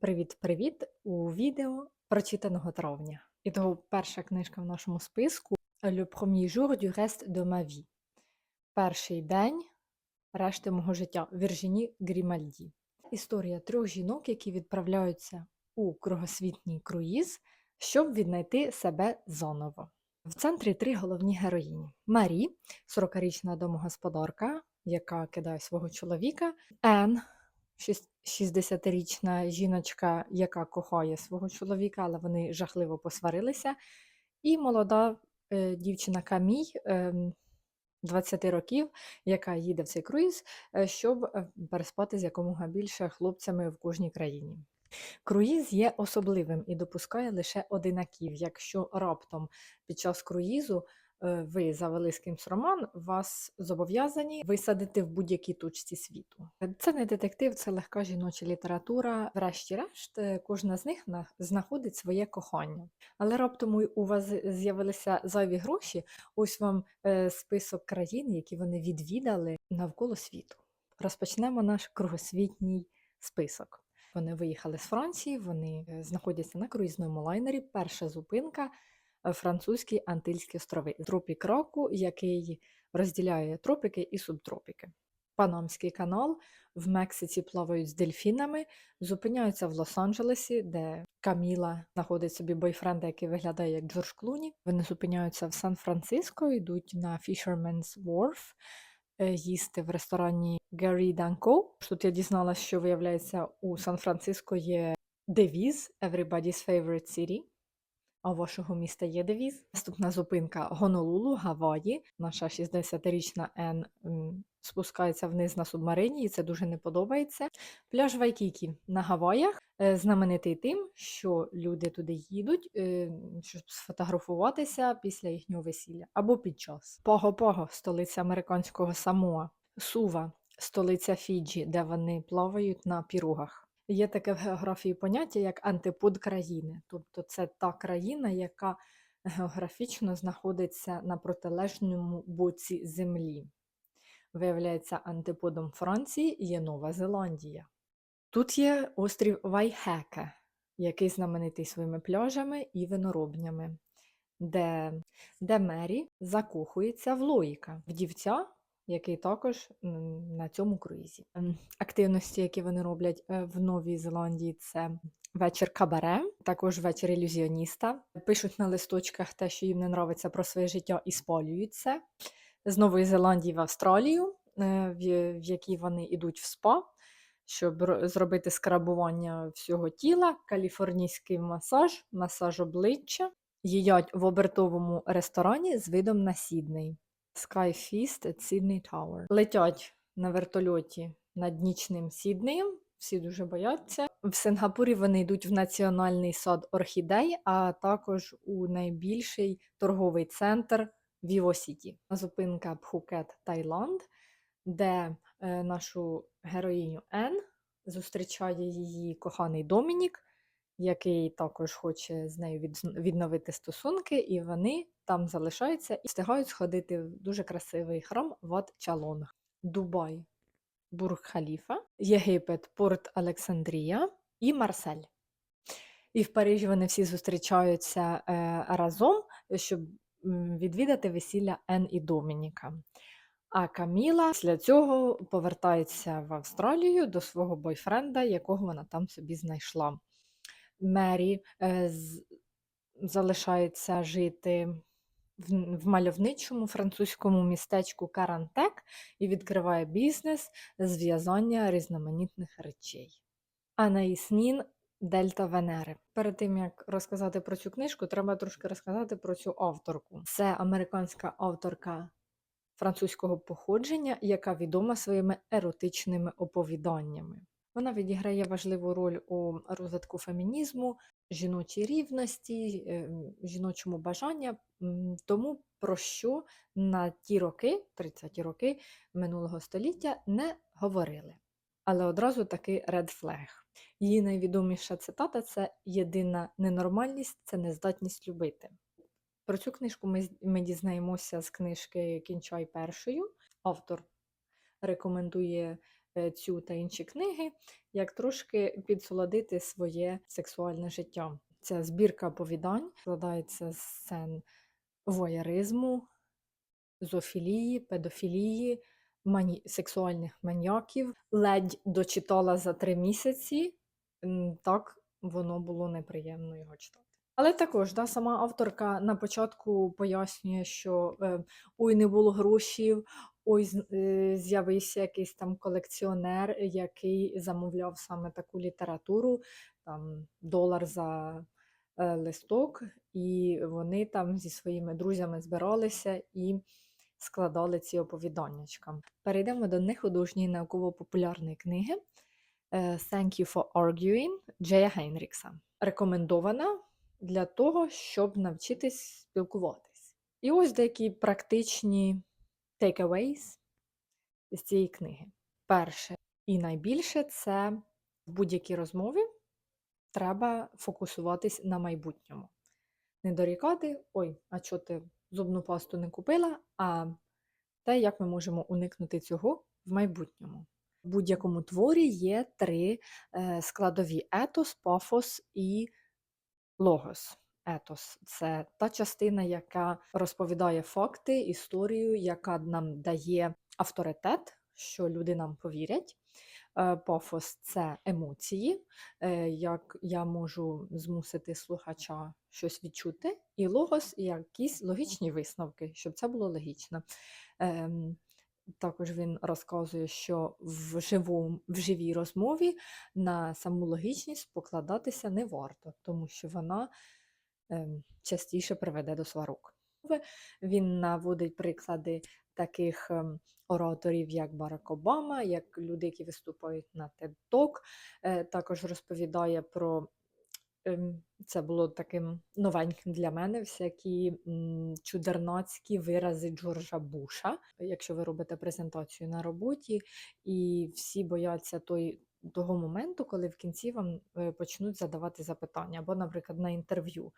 Привіт-привіт! У відео прочитаного травня. І того перша книжка в нашому списку Le premier jour du reste de ma vie. Перший день решти мого життя Віржіні Грімальді. Історія трьох жінок, які відправляються у кругосвітній круїз, щоб віднайти себе заново. В центрі три головні героїні: Марі, 40-річна домогосподарка, яка кидає свого чоловіка, Ен, 60-річна жіночка, яка кохає свого чоловіка, але вони жахливо посварилися, і молода е, дівчина Камій, ем, 20 років, яка їде в цей круїз, е, щоб е, переспати з якомога більше хлопцями в кожній країні. Круїз є особливим і допускає лише одинаків. Якщо раптом під час круїзу е, ви завели з кимсь роман, вас зобов'язані висадити в будь-якій точці світу. Це не детектив, це легка жіноча література. Врешті-решт, е, кожна з них знаходить своє кохання. Але раптом у вас з'явилися зайві гроші. Ось вам е, список країн, які вони відвідали навколо світу. Розпочнемо наш кругосвітній список. Вони виїхали з Франції, вони е, знаходяться на круїзному лайнері. Перша зупинка е, французькі Антильські острови. Тропік року, який розділяє тропіки і субтропіки. Панамський канал в Мексиці плавають з дельфінами, зупиняються в Лос-Анджелесі, де Каміла знаходить собі бойфренда, який виглядає як Джордж Клуні. Вони зупиняються в Сан-Франциско, йдуть на Fisherman's Wharf, е, їсти в ресторані Gary Danko. Тут я дізналася, що виявляється у Сан-Франциско є девіз Everybody's Favorite City. А вашого міста є девіз. Наступна зупинка Гонолулу, Гаваї. Наша 60-річна Ен спускається вниз на субмарині, і це дуже не подобається. Пляж Вайкікі на Гаваях е, знаменитий тим, що люди туди їдуть, е, щоб сфотографуватися після їхнього весілля або під час. Пого-Пого, столиця американського Самоа. Сува, столиця Фіджі, де вони плавають на піругах. Є таке в географії поняття як антипод країни, тобто це та країна, яка географічно знаходиться на протилежному боці землі. Виявляється, антиподом Франції є Нова Зеландія. Тут є острів Вайхеке, який знаменитий своїми пляжами і виноробнями, де, де Мері закохується в Лоїка, вдівця, який також на цьому круїзі. Ем, Активності, які вони роблять е, в Новій Зеландії, це вечір кабаре, також вечір ілюзіоніста. Пишуть на листочках те, що їм не нравиться про своє життя, і спалюють це. З Нової Зеландії в Австралію, е, в якій вони йдуть в спа, щоб зробити скрабування всього тіла, каліфорнійський масаж, масаж обличчя. Їдять в обертовому ресторані з видом на Сідней. Sky Feast at Sydney Tower. Летять на вертольоті над нічним Сіднеєм. Всі дуже бояться. В Сингапурі вони йдуть в національний сад орхідей, а також у найбільший торговий центр Вівосіті. Зупинка Пхукет, Таїланд, де е, нашу героїню Ен зустрічає її коханий Домінік, який також хоче з нею відновити стосунки, і вони там залишаються і встигають сходити в дуже красивий храм Ват Чалонг, Дубай, Бург Халіфа, Єгипет, Порт Олександрія і Марсель. І в Парижі вони всі зустрічаються е, разом, щоб відвідати весілля Ен і Домініка. А Каміла після цього повертається в Австралію до свого бойфренда, якого вона там собі знайшла. Мері е, залишається жити в, мальовничому французькому містечку Карантек і відкриває бізнес з в'язання різноманітних речей. Анаїснін Дельта Венери. Перед тим як розказати про цю книжку, треба трошки розказати про цю авторку. Це американська авторка французького походження, яка відома своїми еротичними оповіданнями. Вона відіграє важливу роль у розвитку фемінізму, жіночій рівності, е, жіночому бажання, тому про що на ті роки, 30-ті роки минулого століття, не говорили. Але одразу таки red flag. Її найвідоміша цитата це єдина ненормальність це нездатність любити. Про цю книжку ми, ми дізнаємося з книжки Кінчай першою. Автор рекомендує цю та інші книги, як трошки підсолодити своє сексуальне життя. Ця збірка оповідань складається з сцен воєризму, зоофілії, педофілії, мані... сексуальних маніаків. Ледь дочитала за три місяці, так воно було неприємно його читати. Але також да, сама авторка на початку пояснює, що е, ой, не було грошів, ой, е, з'явився якийсь там колекціонер, який замовляв саме таку літературу, там долар за е, листок, і вони там зі своїми друзями збиралися і складали ці оповіданнячка. Перейдемо до нехудожньої науково-популярної книги е, Thank you for arguing Джея Гейнрікса. Рекомендована для того, щоб навчитись спілкуватись. І ось деякі практичні takeaways з цієї книги. Перше і найбільше це в будь-якій розмові треба фокусуватись на майбутньому. Не дорікати, ой, а чого ти зубну пасту не купила, а те, як ми можемо уникнути цього в майбутньому. В будь-якому творі є три е, складові етос, пафос і логос. Етос це та частина, яка розповідає факти, історію, яка нам дає авторитет, що люди нам повірять. Е, Пафос це емоції, е, як я можу змусити слухача щось відчути, і логос якісь логічні висновки, щоб це було логічно. Ем, Також він розказує, що в, живому, в живій розмові на саму логічність покладатися не варто, тому що вона частіше приведе до сварок. Він наводить приклади таких ем, ораторів, як Барак Обама, як люди, які виступають на TED Talk. Е, Також розповідає про ем, це було таким новеньким для мене всякі чудернацькі вирази Джорджа Буша. Якщо ви робите презентацію на роботі, і всі бояться той. Того моменту, коли в кінці вам е, почнуть задавати запитання, або, наприклад, на інтерв'ю,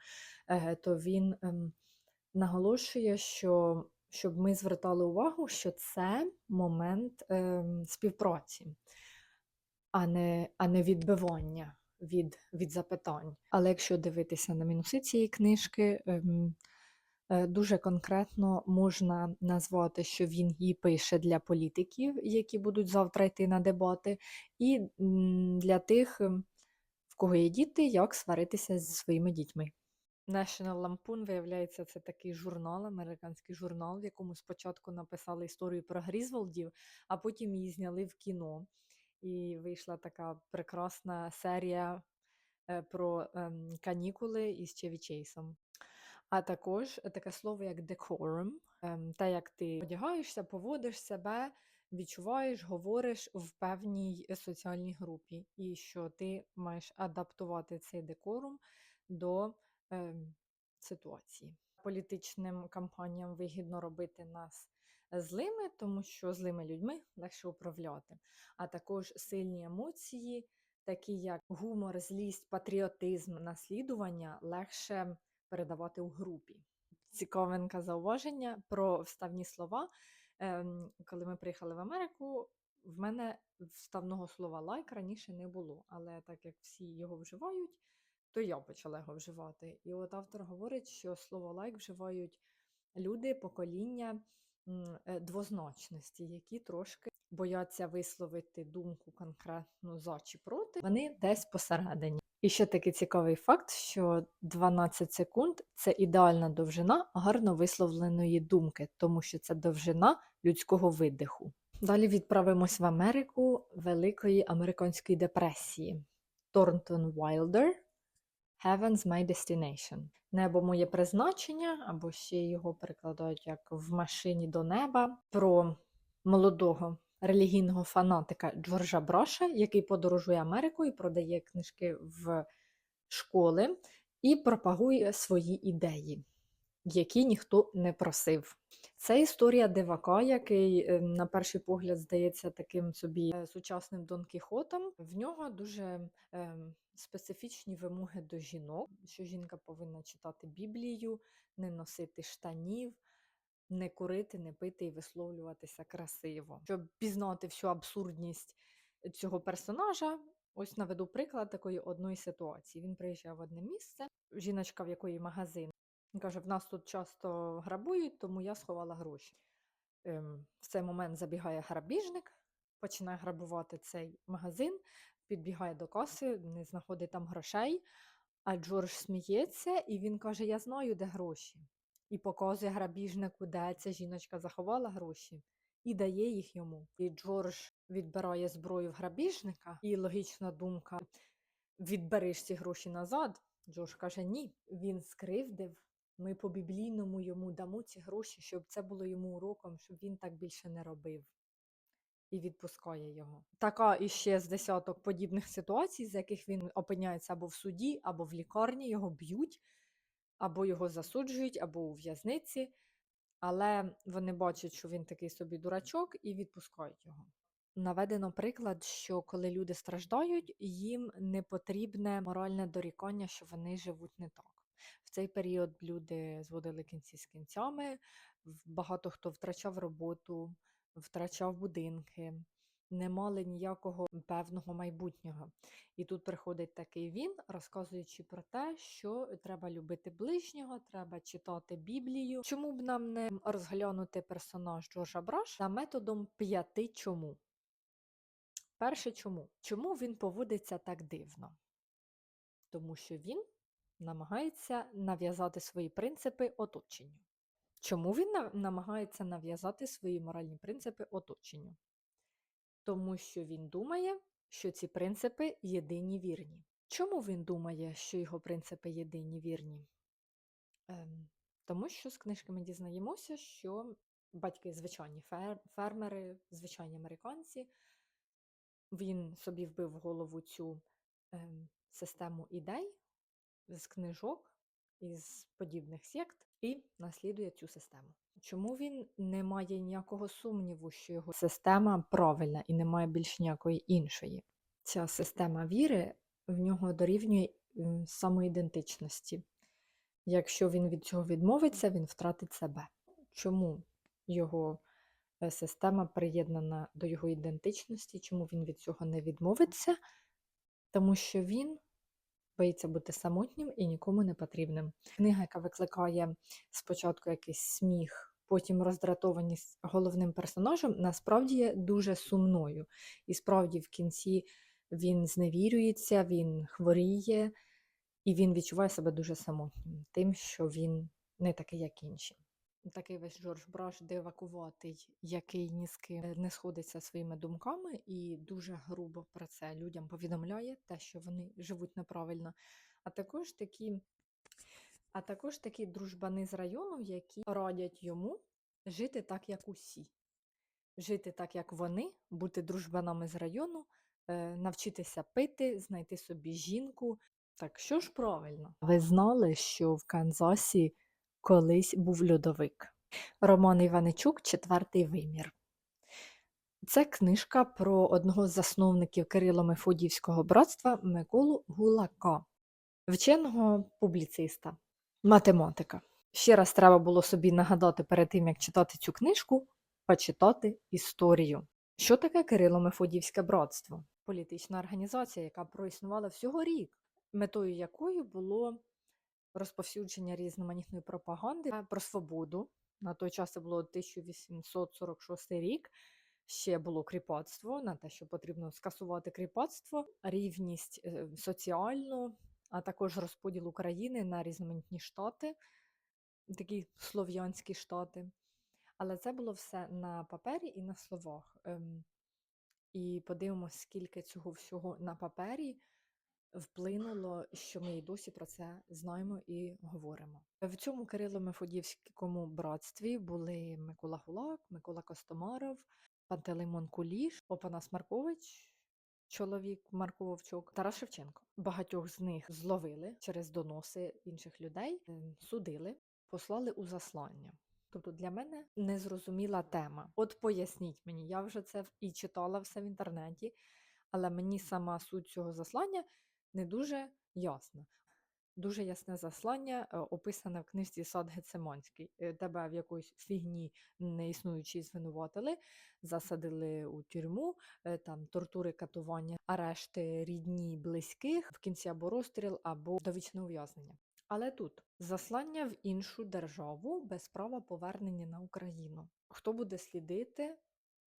е, то він ем, наголошує, що щоб ми звертали увагу, що це момент ем, співпраці, а не, а не відбивання від, від запитань. Але якщо дивитися на мінуси цієї книжки, ем, дуже конкретно можна назвати, що він її пише для політиків, які будуть завтра йти на дебати, і для тих, в кого є діти, як сваритися зі своїми дітьми. National Lampoon, виявляється, це такий журнал, американський журнал, в якому спочатку написали історію про Грізволдів, а потім її зняли в кіно. І вийшла така прекрасна серія е, про ем, канікули із Чеві Чейсом. А також таке слово як decorum, ем, те, як ти одягаєшся, поводиш себе, відчуваєш, говориш в певній е, соціальній групі, і що ти маєш адаптувати цей декорум до ем, ситуації. Політичним кампаніям вигідно робити нас злими, тому що злими людьми легше управляти, а також сильні емоції, такі як гумор, злість, патріотизм, наслідування, легше передавати у групі. Цікавеньке зауваження про вставні слова. Ем, Коли ми приїхали в Америку, в мене вставного слова лайк раніше не було, але так як всі його вживають, то я почала його вживати. І от автор говорить, що слово лайк вживають люди покоління е, двозначності, які трошки бояться висловити думку конкретно за чи проти, вони десь посередині. І ще такий цікавий факт, що 12 секунд це ідеальна довжина гарно висловленої думки, тому що це довжина людського видиху. Далі відправимось в Америку Великої американської депресії. Торнтон Вайлдер Heaven's My Destination. Небо моє призначення, або ще його перекладають як в машині до неба, про молодого релігійного фанатика Джорджа Броша, який подорожує Америкою продає книжки в школи і пропагує свої ідеї, які ніхто не просив. Це історія дивака, який е, на перший погляд здається таким собі е, сучасним Дон Кіхотом. В нього дуже ем, специфічні вимоги до жінок, що жінка повинна читати Біблію, не носити штанів, не курити, не пити і висловлюватися красиво. Щоб пізнати всю абсурдність цього персонажа, ось наведу приклад такої одної ситуації. Він приїжджає в одне місце, жіночка, в якої магазин, каже: в нас тут часто грабують, тому я сховала гроші. Ем, в цей момент забігає грабіжник, починає грабувати цей магазин, підбігає до каси, не знаходить там грошей. А Джордж сміється, і він каже: Я знаю, де гроші. І показує грабіжнику, де ця жіночка заховала гроші, і дає їх йому. І Джордж відбирає зброю в грабіжника, і логічна думка: відбереш ці гроші назад. Джордж каже: Ні, він скривдив. Ми по біблійному йому дамо ці гроші, щоб це було йому уроком, щоб він так більше не робив. І відпускає його. Така іще з десяток подібних ситуацій, з яких він опиняється або в суді, або в лікарні, його б'ють, або його засуджують, або у в'язниці. Але вони бачать, що він такий собі дурачок, і відпускають його. Наведено приклад, що коли люди страждають, їм не потрібне моральне дорікання, що вони живуть не так. В цей період люди зводили кінці з кінцями, багато хто втрачав роботу, втрачав будинки, не мали ніякого певного майбутнього. І тут приходить такий він, розказуючи про те, що треба любити ближнього, треба читати Біблію. Чому б нам не розглянути персонаж Джорджа Браша методом п'яти чому? Перше чому? Чому він поводиться так дивно? Тому що він намагається нав'язати свої принципи оточенню. Чому він намагається нав'язати свої моральні принципи оточенню? Тому що він думає, що ці принципи єдині вірні. Чому він думає, що його принципи єдині вірні? Ем, тому що з книжки ми дізнаємося, що батьки звичайні фер- фермери, звичайні американці, він собі вбив в голову цю ем, систему ідей з книжок, із подібних сект і наслідує цю систему. Чому він не має ніякого сумніву, що його система правильна і немає більш ніякої іншої? Ця система віри в нього дорівнює самоідентичності. Якщо він від цього відмовиться, він втратить себе. Чому його е, система приєднана до його ідентичності? Чому він від цього не відмовиться? Тому що він боїться бути самотнім і нікому не потрібним. Книга, яка викликає спочатку якийсь сміх, потім роздратованість головним персонажем, насправді є дуже сумною. І справді в кінці він зневірюється, він хворіє, і він відчуває себе дуже самотнім, тим, що він не такий, як інші. Такий весь Джордж Браш дивакуватий, який ні з ким не сходиться своїми думками, і дуже грубо про це людям повідомляє те, що вони живуть неправильно. А також такі, а також такі дружбани з району, які радять йому жити так, як усі, жити так, як вони, бути дружбанами з району, е, навчитися пити, знайти собі жінку. Так що ж правильно? Ви знали, що в Канзасі колись був льодовик. Роман Іваничук Четвертий вимір. Це книжка про одного з засновників Кирило-Мефодіївського братства Миколу Гулака, вченого публіциста, математика. Ще раз треба було собі нагадати перед тим, як читати цю книжку, почитати історію. Що таке Кирило-Мефодіївське братство? Політична організація, яка проіснувала всього рік, метою якої було розповсюдження різноманітної пропаганди про свободу. На той час це було 1846 рік. Ще було кріпацтво на те, що потрібно скасувати кріпацтво, рівність е, соціальну, а також розподіл України на різноманітні штати, такі слов'янські штати. Але це було все на папері і на словах. Ем, І подивимося, скільки цього всього на папері вплинуло, що ми і досі про це знаємо і говоримо. В цьому Кирило-Мефодіївському братстві були Микола Гулак, Микола Костомаров, Пантелеймон Куліш, Опанас Маркович, чоловік Марко Вовчук, Тарас Шевченко. Багатьох з них зловили через доноси інших людей, ем, судили, послали у заслання. Тобто для мене незрозуміла тема. От поясніть мені, я вже це і читала все в інтернеті, але мені сама суть цього заслання не дуже ясна. Дуже ясне заслання, е, описане в книжці Сад Гецеманський. Е, Тебе в якоїсь фігні неіснуючій звинуватили, засадили у тюрму, е, там тортури, катування, арешти рідні, близьких, в кінці або розстріл, або довічне ув'язнення. Але тут заслання в іншу державу без права повернення на Україну. Хто буде слідити,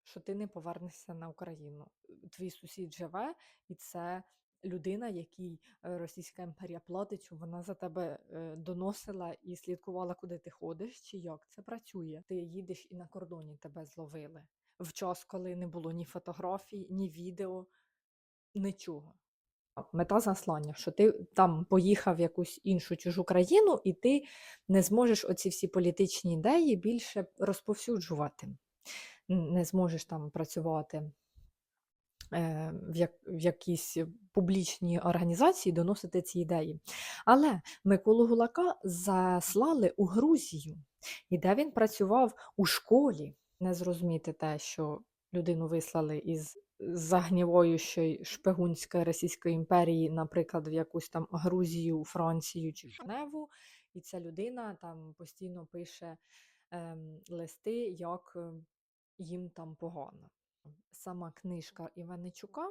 що ти не повернешся на Україну? Твій сусід живе, і це людина, якій е, Російська імперія платить, вона за тебе е, доносила і слідкувала, куди ти ходиш, чи як це працює. Ти їдеш і на кордоні тебе зловили в час, коли не було ні фотографій, ні відео, нічого. Мета заслання, що ти там поїхав в якусь іншу чужу країну, і ти не зможеш оці всі політичні ідеї більше розповсюджувати. Не зможеш там працювати в, як, в якійсь публічній організації, доносити ці ідеї. Але Миколу Гулака заслали у Грузію, і де він працював у школі. Не зрозуміти те, що людину вислали із загніваючої шпигунської Російської імперії, наприклад, в якусь там Грузію, Францію чи Женеву, і ця людина там постійно пише ем, листи, як е, їм там погано. Сама книжка Іваничука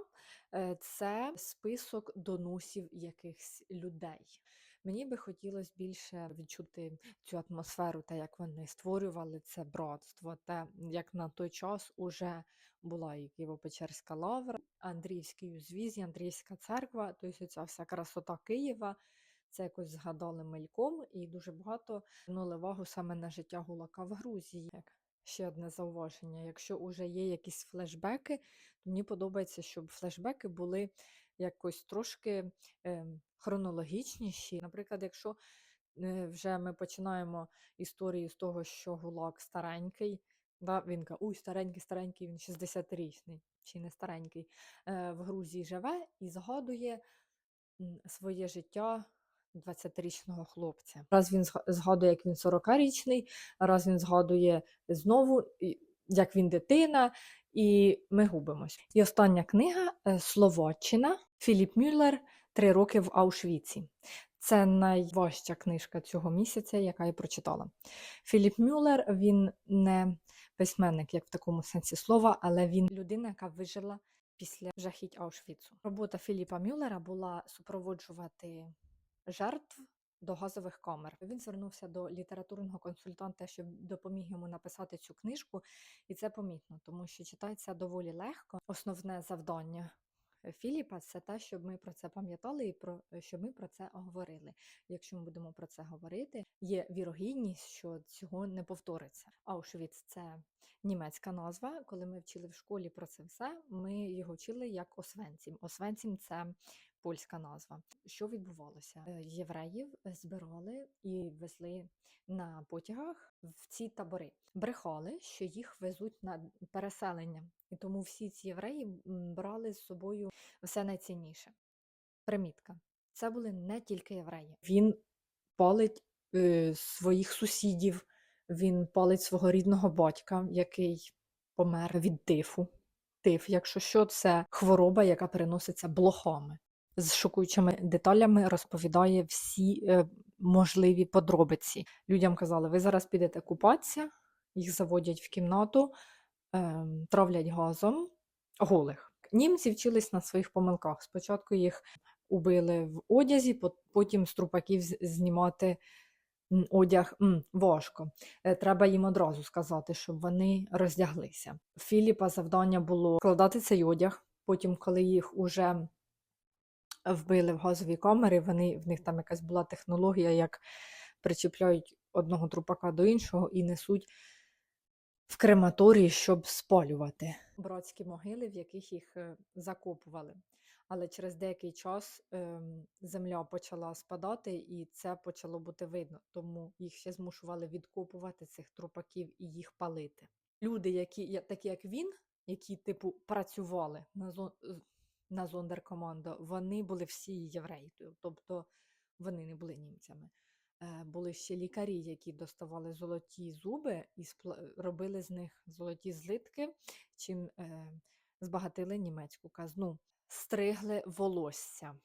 е, це список доносів якихось людей. Мені би хотілося більше відчути цю атмосферу, те, як вони створювали це братство, те, як на той час уже була і Києво-Печерська лавра, Андріївський узвіз, Андріївська церква, тобто ця вся красота Києва. Це якось згадали мельком, і дуже багато звернули увагу саме на життя Гулака в Грузії. Ще одне зауваження. Якщо вже є якісь флешбеки, то мені подобається, щоб флешбеки були якось трошки ем, хронологічніші. Наприклад, якщо е, вже ми починаємо історію з того, що Гулак старенький, да, він каже, уй, старенький, старенький, він 60-річний, чи не старенький, е, в Грузії живе і згадує своє життя 20-річного хлопця. Раз він зга- згадує, як він 40-річний, раз він згадує знову, як він дитина, і ми губимось. І остання книга е, Словаччина Філіп Мюллер Три роки в Аушвіці. Це найважча книжка цього місяця, яка я прочитала. Філіп Мюллер він не письменник, як в такому сенсі слова, але він людина, яка вижила після жахіть Аушвіцу. Робота Філіпа Мюллера була супроводжувати жертв до газових камер. Він звернувся до літературного консультанта, щоб допоміг йому написати цю книжку, і це помітно, тому що читається доволі легко. Основне завдання е, Філіпа це те, щоб ми про це пам'ятали і про е, щоб ми про це говорили. Якщо ми будемо про це говорити, є вірогідність, що цього не повториться. Аушвіц це німецька назва. Коли ми вчили в школі про це все, ми його вчили як Освенцім. Освенцім це польська назва. Що відбувалося? Е, Євреїв збирали і везли на потягах в ці табори. Брехали, що їх везуть на переселення, і тому всі ці євреї брали з собою все найцінніше. Примітка. Це були не тільки євреї. Він палить е, своїх сусідів, він палить свого рідного батька, який помер від тифу. Тиф, якщо що, це хвороба, яка переноситься блохами. З шокуючими деталями розповідає всі е, можливі подробиці. Людям казали, ви зараз підете купатися, їх заводять в кімнату, ем, травлять газом голих. Німці вчились на своїх помилках. Спочатку їх убили в одязі, потім з трупаків знімати одяг важко. Е, Треба їм одразу сказати, щоб вони роздяглися. Філіпа завдання було складати цей одяг. Потім, коли їх уже вбили в газові камери, вони, в них там якась була технологія, як причіпляють одного трупака до іншого і несуть в крематорії, щоб спалювати братські могили, в яких їх е, закопували. Але через деякий час ем, земля почала спадати, і це почало бути видно. Тому їх ще змушували відкопувати цих трупаків і їх палити. Люди, які такі як він, які типу працювали на на зондеркомандо, вони були всі євреї, тобто вони не були німцями. Е, Були ще лікарі, які доставали золоті зуби і спла- робили з них золоті злитки, чим е, збагатили німецьку казну. Стригли волосся.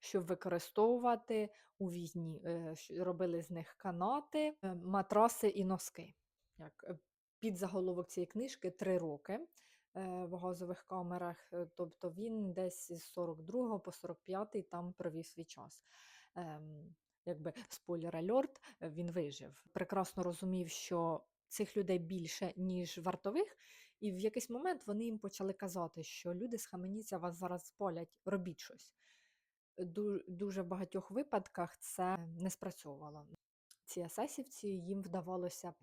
щоб використовувати у війні. Е, Робили з них канати, е, матраси і носки. Як е, під заголовок цієї книжки три роки е, в газових камерах. е, Тобто він десь з 42 по 45 там провів свій час. Ем, Якби спойлер альорт, е, він вижив. Прекрасно розумів, що цих людей більше, ніж вартових, і в якийсь момент вони їм почали казати, що люди схаменіться, вас зараз спалять, робіть щось. Дуже в багатьох випадках це не спрацьовувало. Ці есесівці їм вдавалося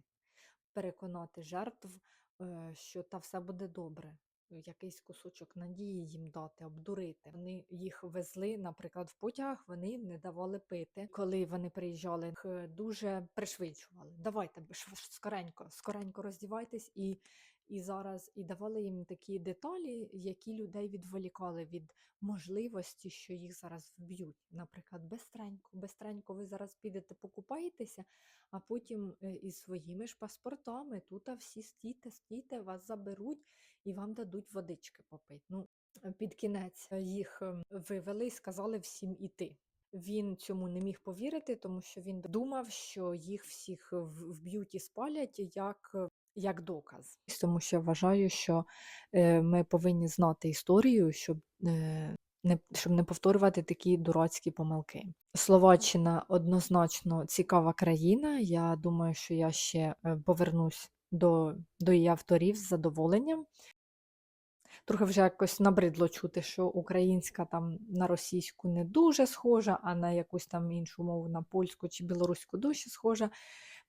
переконати жертв, е, що та все буде добре. Якийсь кусочок надії їм дати, обдурити. Вони їх везли, наприклад, в потягах, вони не давали пити. Коли вони приїжджали, їх е, дуже пришвидшували. Давайте скоренько, скоренько роздівайтесь і, і зараз і давали їм такі деталі, які людей відволікали від можливості, що їх зараз вб'ють. Наприклад, бестренько, бестренько ви зараз підете покупаєтеся, а потім е, із своїми ж паспортами тут а всі стійте, стійте, вас заберуть і вам дадуть водички попити. Ну, під кінець е, їх ем, вивели і сказали всім іти. Він цьому не міг повірити, тому що він думав, що їх всіх вб'ють і спалять як, е, як доказ. Тому що я вважаю, що е, ми повинні знати історію, щоб е, не, щоб не повторювати такі дурацькі помилки. Словаччина однозначно цікава країна. Я думаю, що я ще е, повернусь до, до її авторів з задоволенням. Трохи вже якось набридло чути, що українська там на російську не дуже схожа, а на якусь там іншу мову, на польську чи білоруську дуже схожа.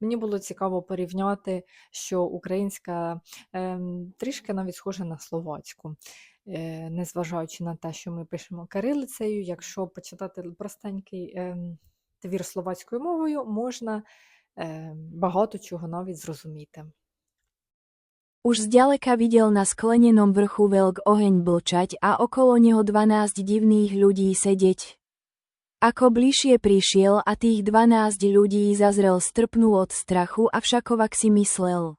Мені було цікаво порівняти, що українська ем, трішки навіть схожа на словацьку, е, незважаючи на те, що ми пишемо кирилицею. Якщо почитати простенький ем, твір словацькою мовою, можна ем, багато чого навіть зрозуміти. Už zďaleka videl na sklenenom vrchu veľk oheň blčať a okolo neho dvanásť divných ľudí sedieť. Ako bližšie prišiel a tých dvanásť ľudí zazrel strpnul od strachu avšakovak si myslel.